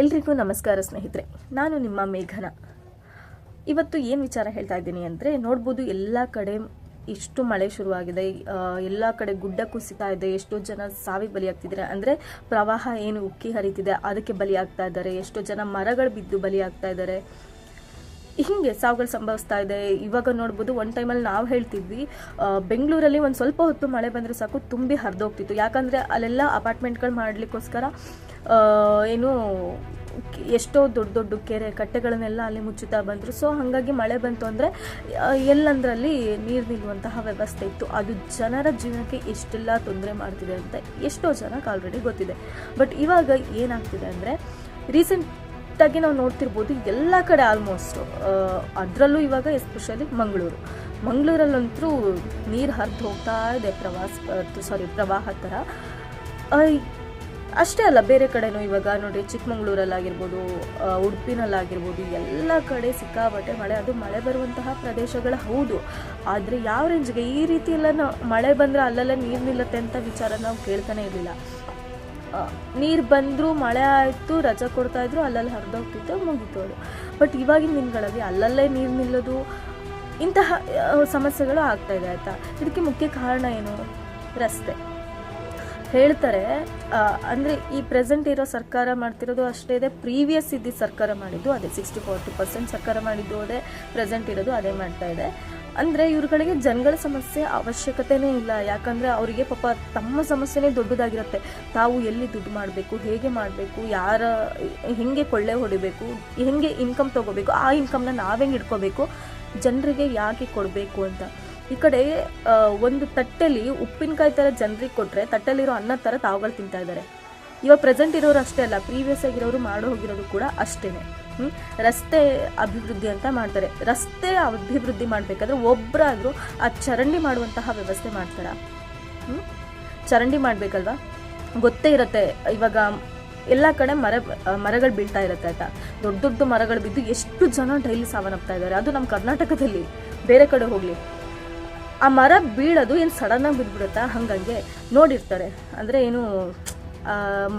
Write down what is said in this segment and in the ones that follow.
ಎಲ್ರಿಗೂ ನಮಸ್ಕಾರ ಸ್ನೇಹಿತರೆ, ನಾನು ನಿಮ್ಮ ಮೇಘನ. ಇವತ್ತು ಏನು ವಿಚಾರ ಹೇಳ್ತಾ ಇದ್ದೀನಿ ಅಂದರೆ, ನೋಡ್ಬೋದು ಎಲ್ಲ ಕಡೆ ಎಷ್ಟು ಮಳೆ ಶುರುವಾಗಿದೆ ಎಲ್ಲ ಕಡೆ ಗುಡ್ಡ ಕುಸಿತಾ ಇದೆ, ಎಷ್ಟೋ ಜನ ಸಾವಿಗೆ ಬಲಿಯಾಗ್ತಿದ್ದಾರೆ. ಅಂದರೆ ಪ್ರವಾಹ ಏನು ಉಕ್ಕಿ ಹರಿತಿದೆ, ಅದಕ್ಕೆ ಬಲಿಯಾಗ್ತಾ ಇದ್ದಾರೆ, ಎಷ್ಟೋ ಜನ ಮರಗಳು ಬಿದ್ದು ಬಲಿಯಾಗ್ತಾ ಇದ್ದಾರೆ. ಹೀಗೆ ಸಾವುಗಳು ಸಂಭವಿಸ್ತಾ ಇದೆ. ಇವಾಗ ನೋಡ್ಬೋದು ಒನ್ ಟೈಮಲ್ಲಿ ನಾವು ಹೇಳ್ತಿದ್ವಿ ಬೆಂಗಳೂರಲ್ಲಿ ಒಂದು ಸ್ವಲ್ಪ ಹೊತ್ತು ಮಳೆ ಬಂದರೆ ಸಾಕು, ತುಂಬಿ ಹರಿದೋಗ್ತಿತ್ತು. ಯಾಕಂದರೆ ಅಲ್ಲೆಲ್ಲ ಅಪಾರ್ಟ್ಮೆಂಟ್ಗಳು ಮಾಡಲಿಕ್ಕೋಸ್ಕರ ಏನು ಎಷ್ಟೋ ದೊಡ್ಡ ದೊಡ್ಡ ಕೆರೆ ಕಟ್ಟೆಗಳನ್ನೆಲ್ಲ ಅಲ್ಲಿ ಮುಚ್ಚುತ್ತಾ ಬಂದರು. ಸೊ ಹಾಗಾಗಿ ಮಳೆ ಬಂತು ಅಂದರೆ ಎಲ್ಲಂದ್ರಲ್ಲಿ ನೀರು ನಿಲ್ಲುವಂತಹ ವ್ಯವಸ್ಥೆ ಇತ್ತು. ಅದು ಜನರ ಜೀವನಕ್ಕೆ ಎಷ್ಟೆಲ್ಲ ತೊಂದರೆ ಮಾಡ್ತಿದೆ ಅಂತ ಎಷ್ಟೋ ಜನಕ್ಕೆ ಆಲ್ರೆಡಿ ಗೊತ್ತಿದೆ. ಬಟ್ ಇವಾಗ ಏನಾಗ್ತಿದೆ ಅಂದರೆ ರೀಸೆಂಟಾಗಿ ನಾವು ನೋಡ್ತಿರ್ಬೋದು ಎಲ್ಲ ಕಡೆ ಆಲ್ಮೋಸ್ಟ್ ಅದರಲ್ಲೂ ಇವಾಗ ಎಸ್ಪೆಷಲಿ ಮಂಗಳೂರು. ಮಂಗಳೂರಲ್ಲಂತೂ ನೀರು ಹರಿದು ಹೋಗ್ತಾ ಇದೆ ಪ್ರವಾಸ ಸಾರಿ ಪ್ರವಾಹ ಥರ ಅಷ್ಟೇ ಅಲ್ಲ, ಬೇರೆ ಕಡೆನೂ ಇವಾಗ ನೋಡಿ ಚಿಕ್ಕಮಂಗ್ಳೂರಲ್ಲಾಗಿರ್ಬೋದು ಉಡುಪಿನಲ್ಲಿ ಉಡುಪಿನಲ್ಲಾಗಿರ್ಬೋದು, ಎಲ್ಲ ಕಡೆ ಸಿಕ್ಕಾಬಟ್ಟೆ ಮಳೆ. ಅದು ಮಳೆ ಬರುವಂತಹ ಪ್ರದೇಶಗಳು ಹೌದು. ಆದರೆ ಯಾವ ರೇಂಜ್ಗೆ ಈ ರೀತಿ ಎಲ್ಲ ಮಳೆ ಬಂದರೆ ಅಲ್ಲೆಲ್ಲ ನೀರು ನಿಲ್ಲುತ್ತೆ ಅಂತ ವಿಚಾರ ನಾವು ಕೇಳ್ತಾನೆ ಇರಲಿಲ್ಲ. ನೀರು ಬಂದರೂ ಮಳೆ ಆಯಿತು, ರಜೆ ಕೊಡ್ತಾ ಇದ್ರು, ಅಲ್ಲಲ್ಲಿ ಹರಿದೋಗ್ತಿತ್ತು, ಮುಗೀತು ಅದು. ಬಟ್ ಇವಾಗಿನ ದಿನಗಳಲ್ಲಿ ಅಲ್ಲಲ್ಲೇ ನೀರು ನಿಲ್ಲೋದು, ಇಂತಹ ಸಮಸ್ಯೆಗಳು ಆಗ್ತಾಯಿದೆ ಆಯಿತಾ? ಇದಕ್ಕೆ ಮುಖ್ಯ ಕಾರಣ ಏನು? ರಸ್ತೆ. ಹೇಳ್ತಾರೆ ಅಂದರೆ ಈ ಪ್ರೆಸೆಂಟ್ ಇರೋ ಸರ್ಕಾರ ಮಾಡ್ತಿರೋದು ಅಷ್ಟೇ ಇದೆ ಪ್ರೀವಿಯಸ್ ಇದ್ದ ಸರ್ಕಾರ ಮಾಡಿದ್ದು ಅದೇ ಸಿಕ್ಸ್ಟಿ ಫೋರ್ಟಿ ಪರ್ಸೆಂಟ್ ಸರ್ಕಾರ ಮಾಡಿದ್ದು ಅದೇ ಪ್ರೆಸೆಂಟ್ ಇರೋದು ಅದೇ ಮಾಡ್ತಾ ಇದೆ. ಅಂದರೆ ಇವ್ರುಗಳಿಗೆ ಜನಗಳ ಸಮಸ್ಯೆ ಅವಶ್ಯಕತೆನೇ ಇಲ್ಲ, ಯಾಕಂದರೆ ಅವರಿಗೆ ಪಾಪ ತಮ್ಮ ಸಮಸ್ಯೆನೇ ದೊಡ್ಡದಾಗಿರುತ್ತೆ. ತಾವು ಎಲ್ಲಿ ದುಡ್ಡು ಮಾಡಬೇಕು, ಹೇಗೆ ಮಾಡಬೇಕು, ಯಾರ, ಹೆಂಗೆ ಕೊಳ್ಳೆ ಹೊಡಿಬೇಕು, ಹೆಂಗೆ ಇನ್ಕಮ್ ತೊಗೋಬೇಕು, ಆ ಇನ್ಕಮ್ನ ನಾವೆಂಗೆ ಇಟ್ಕೋಬೇಕು ಜನರಿಗೆ ಯಾಕೆ ಕೊಡಬೇಕು ಅಂತ. ಈ ಕಡೆ ಒಂದು ತಟ್ಟೆಲಿ ಉಪ್ಪಿನಕಾಯಿ ಥರ ಜನರಿಗೆ ಕೊಟ್ಟರೆ ತಟ್ಟೆಲಿರೋ ಅನ್ನ ಥರ ತಾವುಗಳು ತಿಂತಾ ಇದ್ದಾರೆ. ಇವಾಗ ಪ್ರೆಸೆಂಟ್ ಇರೋರು ಅಷ್ಟೇ ಅಲ್ಲ, ಪ್ರೀವಿಯಸ್ ಆಗಿರೋರು ಮಾಡೋ ಹೋಗಿರೋದು ಕೂಡ ಅಷ್ಟೇ? ರಸ್ತೆ ಅಭಿವೃದ್ಧಿ ಅಂತ ಮಾಡ್ತಾರೆ. ರಸ್ತೆ ಅಭಿವೃದ್ಧಿ ಮಾಡಬೇಕಾದ್ರೆ ಒಬ್ಬರಾದರೂ ಆ ಚರಂಡಿ ಮಾಡುವಂತಹ ವ್ಯವಸ್ಥೆ ಮಾಡ್ತಾರ. ಚರಂಡಿ ಮಾಡಬೇಕಲ್ವಾ? ಗೊತ್ತೇ ಇರುತ್ತೆ. ಇವಾಗ ಎಲ್ಲ ಕಡೆ ಮರ, ಮರಗಳು ಬೀಳ್ತಾ ಇರುತ್ತೆ ಆಯ್ತಾ ದೊಡ್ಡ ದೊಡ್ಡ ಮರಗಳು ಬಿದ್ದು ಎಷ್ಟು ಜನ ಡೈಲಿ ಸಾವನ್ನಪ್ತಾ ಇದ್ದಾರೆ. ಅದು ನಮ್ಮ ಕರ್ನಾಟಕದಲ್ಲಿ. ಬೇರೆ ಕಡೆ ಹೋಗಲಿ. ಆ ಮರ ಬೀಳೋದು ಏನು ಸಡನ್ನಾಗಿ ಬಿದ್ದುಬಿಡುತ್ತಾ ಹಂಗಂಗೆ ನೋಡಿರ್ತಾರೆ. ಅಂದರೆ ಏನು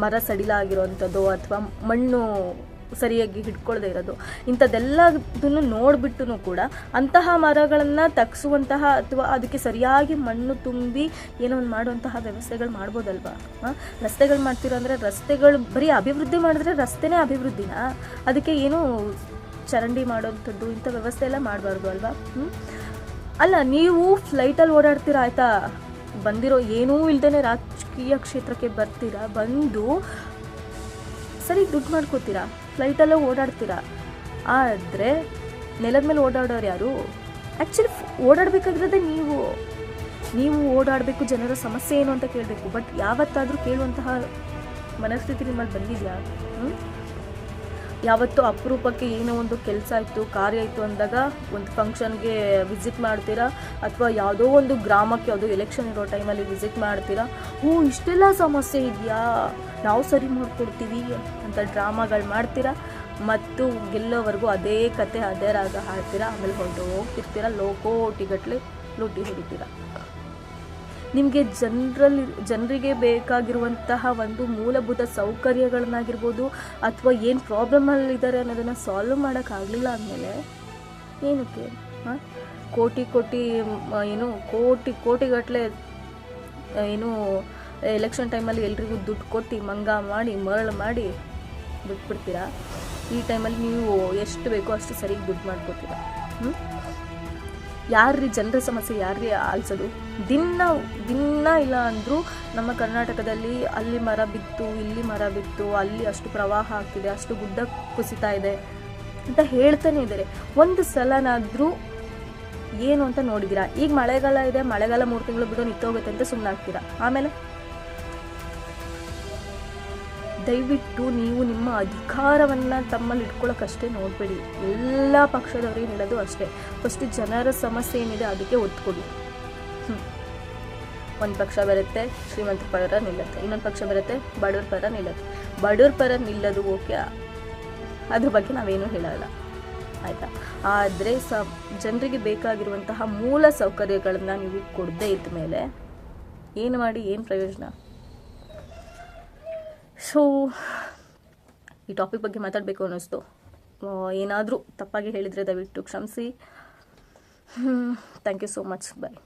ಮರ ಸಡಿಲ ಆಗಿರೋವಂಥದ್ದು ಅಥವಾ ಮಣ್ಣು ಸರಿಯಾಗಿ ಹಿಡ್ಕೊಳ್ದೇ ಇರೋದು, ಇಂಥದ್ದೆಲ್ಲದನ್ನು ನೋಡಿಬಿಟ್ಟು ಕೂಡ ಅಂತಹ ಮರಗಳನ್ನು ತಗ್ಸುವಂತಹ ಅಥವಾ ಅದಕ್ಕೆ ಸರಿಯಾಗಿ ಮಣ್ಣು ತುಂಬಿ ಏನೋ ಒಂದು ಮಾಡುವಂತಹ ವ್ಯವಸ್ಥೆಗಳು ಮಾಡ್ಬೋದಲ್ವಾ? ಹಾಂ ರಸ್ತೆಗಳು ಮಾಡ್ತಿರೋ ಅಂದರೆ ರಸ್ತೆಗಳು ಬರೀ ಅಭಿವೃದ್ಧಿ ಮಾಡಿದ್ರೆ ರಸ್ತೆನೇ ಅಭಿವೃದ್ಧಿನಾ? ಅದಕ್ಕೆ ಏನು ಚರಂಡಿ ಮಾಡೋವಂಥದ್ದು ಇಂಥ ವ್ಯವಸ್ಥೆ ಎಲ್ಲ ಮಾಡಬಾರ್ದು ಅಲ್ವಾ? ಹ್ಞೂ ಅಲ್ಲ, ನೀವು ಫ್ಲೈಟಲ್ಲಿ ಓಡಾಡ್ತೀರಾ ಆಯ್ತಾ? ಬಂದಿರೋ ಏನೂ ಇಲ್ದೇ ರಾಜಕೀಯ ಕ್ಷೇತ್ರಕ್ಕೆ ಬರ್ತೀರಾ? ಬಂದು ಸರಿ, ದುಡ್ಡು ಮಾಡ್ಕೋತೀರಾ? ಫ್ಲೈಟಲ್ಲೇ ಓಡಾಡ್ತೀರಾ? ಆದರೆ ನೆಲದ ಮೇಲೆ ಓಡಾಡೋರು ಯಾರು? ಆ್ಯಕ್ಚುಲಿ ಓಡಾಡಬೇಕಾಗಿರೋದೇ ನೀವು. ನೀವು ಓಡಾಡಬೇಕು, ಜನರ ಸಮಸ್ಯೆ ಏನು ಅಂತ ಕೇಳಬೇಕು. ಬಟ್ ಯಾವತ್ತಾದರೂ ಕೇಳುವಂತಹ ಮನಸ್ಥಿತಿ ನಿಮ್ಮಲ್ಲಿ ಬಂದಿದೆಯಾ? ಹ್ಞೂ ಯಾವತ್ತು ಅಪರೂಪಕ್ಕೆ ಏನೋ ಒಂದು ಕೆಲಸ ಇತ್ತು ಕಾರ್ಯ ಇತ್ತು ಅಂದಾಗ ಒಂದು ಫಂಕ್ಷನ್ಗೆ ವಿಸಿಟ್ ಮಾಡ್ತೀರಾ? ಅಥವಾ ಯಾವುದೋ ಒಂದು ಗ್ರಾಮಕ್ಕೆ ಯಾವುದೋ ಎಲೆಕ್ಷನ್ ಇರೋ ಟೈಮಲ್ಲಿ ವಿಸಿಟ್ ಮಾಡ್ತೀರಾ? ಹ್ಞೂ ಇಷ್ಟೆಲ್ಲ ಸಮಸ್ಯೆ ಇದೆಯಾ? ನಾವು ಸರಿ ಮಾಡ್ಕೊಡ್ತೀವಿ ಅಂತ ಡ್ರಾಮಾಗಳು ಮಾಡ್ತೀರಾ? ಮತ್ತು ಗೆಲ್ಲೋವರೆಗೂ ಅದೇ ಕತೆ, ಅದೇ ರಾಗ ಹಾಡ್ತೀರಾ? ಆಮೇಲೆ ಹೊರಟು ಹೋಗ್ತಿರ್ತೀರ ಲೋಕೋಟಿಗಟ್ಲೆ ಲೂಟಿ ಹೊಡಿತೀರಾ? ನಿಮಗೆ ಜನರಲ್ಲಿ, ಜನರಿಗೆ ಬೇಕಾಗಿರುವಂತಹ ಒಂದು ಮೂಲಭೂತ ಸೌಕರ್ಯಗಳನ್ನಾಗಿರ್ಬೋದು ಅಥವಾ ಏನು ಪ್ರಾಬ್ಲಮಲ್ಲಿದ್ದಾರೆ ಅನ್ನೋದನ್ನು ಸಾಲ್ವ್ ಮಾಡೋಕ್ಕಾಗಲಿಲ್ಲ ಅಂದಮೇಲೆ ಏನಕ್ಕೆ? ಹಾಂ? ಕೋಟಿ ಕೋಟಿ ಏನು ಕೋಟಿ ಕೋಟಿಗಟ್ಟಲೆ ಏನು ಎಲೆಕ್ಷನ್ ಟೈಮಲ್ಲಿ ಎಲ್ರಿಗೂ ದುಡ್ಡು ಕೊಟ್ಟು ಮಂಗ ಮಾಡಿ, ಮರಳು ಮಾಡಿ ಬಿಟ್ಬಿಡ್ತೀರಾ? ಈ ಟೈಮಲ್ಲಿ ನೀವು ಎಷ್ಟು ಬೇಕೋ ಅಷ್ಟು ಸರಿಗೆ ದುಡ್ಡು ಮಾಡ್ಕೋತೀರಾ? ಹ್ಞೂ ಯಾರ್ರೀ ಜನರ ಸಮಸ್ಯೆ ಯಾರ್ರಿ ಆಲಿಸೋದು? ದಿನ ದಿನ ಇಲ್ಲ ಅಂದರೂ ನಮ್ಮ ಕರ್ನಾಟಕದಲ್ಲಿ ಅಲ್ಲಿ ಮರ ಬಿತ್ತು, ಇಲ್ಲಿ ಮರ ಬಿತ್ತು, ಅಲ್ಲಿ ಅಷ್ಟು ಪ್ರವಾಹ ಆಗ್ತಿದೆ, ಅಷ್ಟು ಗುಡ್ಡ ಕುಸಿತಾ ಇದೆ ಅಂತ ಹೇಳ್ತಾನೆ ಇದ್ದಾರೆ. ಒಂದು ಸಲನಾದರೂ ಏನು ಅಂತ ನೋಡಿದ್ದೀರಾ? ಈಗ ಮಳೆಗಾಲ ಇದೆ, ಮಳೆಗಾಲ ಮೂರು ತಿಂಗಳು ಬಿಡೋ ನಿಂತೋಗುತ್ತೆ ಅಂತ ಸುಮ್ಮನೆ ಆಗ್ತೀರಾ ಆಮೇಲೆ? ದಯವಿಟ್ಟು ನೀವು ನಿಮ್ಮ ಅಧಿಕಾರವನ್ನು ತಮ್ಮಲ್ಲಿ ಇಟ್ಕೊಳ್ಳೋಕ್ಕಷ್ಟೇ ನೋಡಬೇಡಿ. ಎಲ್ಲ ಪಕ್ಷದವ್ರಿಗೆ ಹೇಳೋದು ಅಷ್ಟೇ. ಫಸ್ಟು ಜನರ ಸಮಸ್ಯೆ ಏನಿದೆ ಅದಕ್ಕೆ ಒತ್ತು ಕೊಡಿ ಒಂದು ಪಕ್ಷ ಬರುತ್ತೆ ಶ್ರೀಮಂತರ ಪರ ನಿಲ್ಲುತ್ತೆ. ಇನ್ನೊಂದು ಪಕ್ಷ ಬರುತ್ತೆ, ಬಡವ್ರ ಪರ ನಿಲ್ಲತ್ತೆ. ಬಡವ್ರ ಪರ ನಿಲ್ಲೋದು ಓಕೆ. ಅದ್ರ ಬಗ್ಗೆ ನಾವೇನು ಹೇಳಲ್ಲ. ಆಯಿತಾ? ಆದರೆ ಸ, ಜನರಿಗೆ ಬೇಕಾಗಿರುವಂತಹ ಮೂಲ ಸೌಕರ್ಯಗಳನ್ನು ನೀವು ಕೊಡದೇ ಇದ್ದ ಮೇಲೆ ಏನು ಮಾಡಿ, ಏನು ಪ್ರಯೋಜನ? ಸೊ ಈ ಟಾಪಿಕ್ ಬಗ್ಗೆ ಮಾತಾಡಬೇಕು ಅನ್ನಿಸ್ತು. ಏನಾದರೂ ತಪ್ಪಾಗಿ ಹೇಳಿದರೆ ದಯವಿಟ್ಟು ಕ್ಷಮಿಸಿ. Thank you so much bye